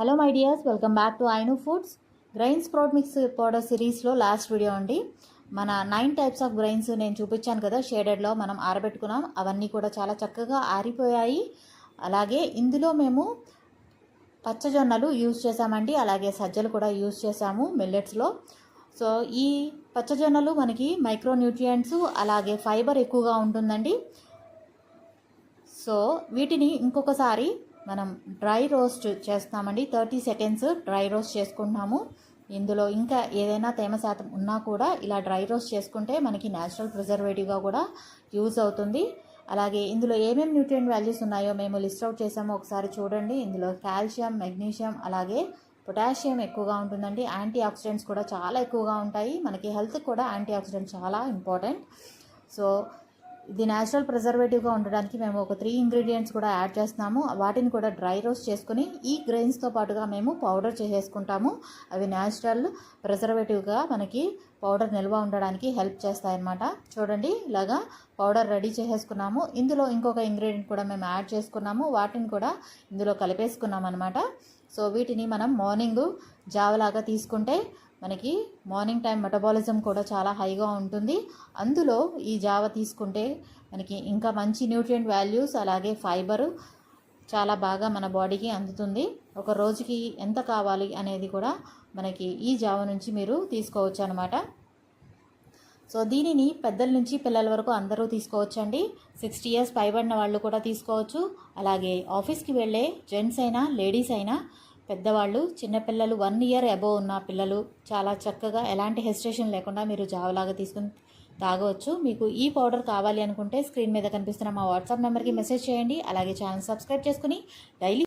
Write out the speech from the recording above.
Hello my dears welcome back to Ainu foods grains sprout mix powder సిరీస్లో last video అండి. మన nine types of grains నేను చూపించాను కదా షేడెడ్లో మనం ఆరబెట్టుకున్నాం. అవన్నీ కూడా చాలా చక్కగా ఆరిపోయాయి. అలాగే ఇందులో మేము పచ్చజొన్నలు యూజ్ చేసామండి అలాగే సజ్జలు కూడా యూజ్ చేసాము మిల్లెట్స్లో సో ఈ పచ్చజొన్నలు మనకి మైక్రో న్యూట్రియంట్స్ అలాగే ఫైబర్ ఎక్కువగా ఉంటుందండి. సో వీటిని ఇంకొకసారి మనం డ్రై రోస్ట్ చేస్తామండి. థర్టీ సెకండ్స్ డ్రై రోస్ట్ చేసుకుంటున్నాము. ఇందులో ఇంకా ఏదైనా తేమ శాతం ఉన్నా కూడా ఇలా డ్రై రోస్ట్ చేసుకుంటే మనకి న్యాచురల్ ప్రిజర్వేటివ్గా కూడా యూజ్ అవుతుంది. అలాగే ఇందులో ఏమేమి న్యూట్రియంట్ వాల్యూస్ ఉన్నాయో మేము లిస్ట్ అవుట్ చేసామో ఒకసారి చూడండి. ఇందులో కాల్షియం మెగ్నీషియం అలాగే పొటాషియం ఎక్కువగా ఉంటుందండి. యాంటీ ఆక్సిడెంట్స్ కూడా చాలా ఎక్కువగా ఉంటాయి. మనకి హెల్త్ కూడా యాంటీ ఆక్సిడెంట్స్ చాలా ఇంపార్టెంట్. సో ఇది న్యాచురల్ ప్రిజర్వేటివ్గా ఉండడానికి మేము ఒక త్రీ ఇంగ్రీడియంట్స్ కూడా యాడ్ చేస్తున్నాము. వాటిని కూడా డ్రై రోస్ట్ చేసుకుని ఈ గ్రెయిన్స్తో పాటుగా మేము పౌడర్ చేసేసుకుంటాము. అవి న్యాచురల్ ప్రిజర్వేటివ్గా మనకి పౌడర్ నిల్వ ఉండడానికి హెల్ప్ చేస్తాయన్నమాట. చూడండి ఇలాగా పౌడర్ రెడీ చేసేసుకున్నాము. ఇందులో ఇంకొక ఇంగ్రీడియంట్ కూడా మేము యాడ్ చేసుకున్నాము. వాటిని కూడా ఇందులో కలిపేసుకున్నాం అనమాట సో వీటిని మనం మార్నింగ్ జావలాగా తీసుకుంటే మనకి మార్నింగ్ టైం మెటబాలిజం కూడా చాలా హైగా ఉంటుంది. అందులో ఈ జావ తీసుకుంటే మనకి ఇంకా మంచి న్యూట్రియంట్ వాల్యూస్ అలాగే ఫైబరు చాలా బాగా మన బాడీకి అందుతుంది. ఒక రోజుకి ఎంత కావాలి అనేది కూడా మనకి ఈ జావ నుంచి మీరు తీసుకోవచ్చు అనమాట సో దీనిని పెద్దల నుంచి పిల్లల వరకు అందరూ తీసుకోవచ్చండి. సిక్స్టీ ఇయర్స్ పైబడిన వాళ్ళు కూడా తీసుకోవచ్చు. అలాగే ఆఫీస్కి వెళ్ళే జెంట్స్ అయినా లేడీస్ అయినా పెద్దవాళ్ళు చిన్నపిల్లలు వన్ ఇయర్ అబోవ్ ఉన్న పిల్లలు చాలా చక్కగా ఎలాంటి హెసిటేషన్ లేకుండా మీరు జావలాగా తీసుకుని తాగవచ్చు. మీకు ఈ పౌడర్ కావాలి అనుకుంటే స్క్రీన్ మీద కనిపిస్తున్న మా వాట్సాప్ నెంబర్కి మెసేజ్ చేయండి. అలాగే ఛానల్ సబ్స్క్రైబ్ చేసుకుని డైలీ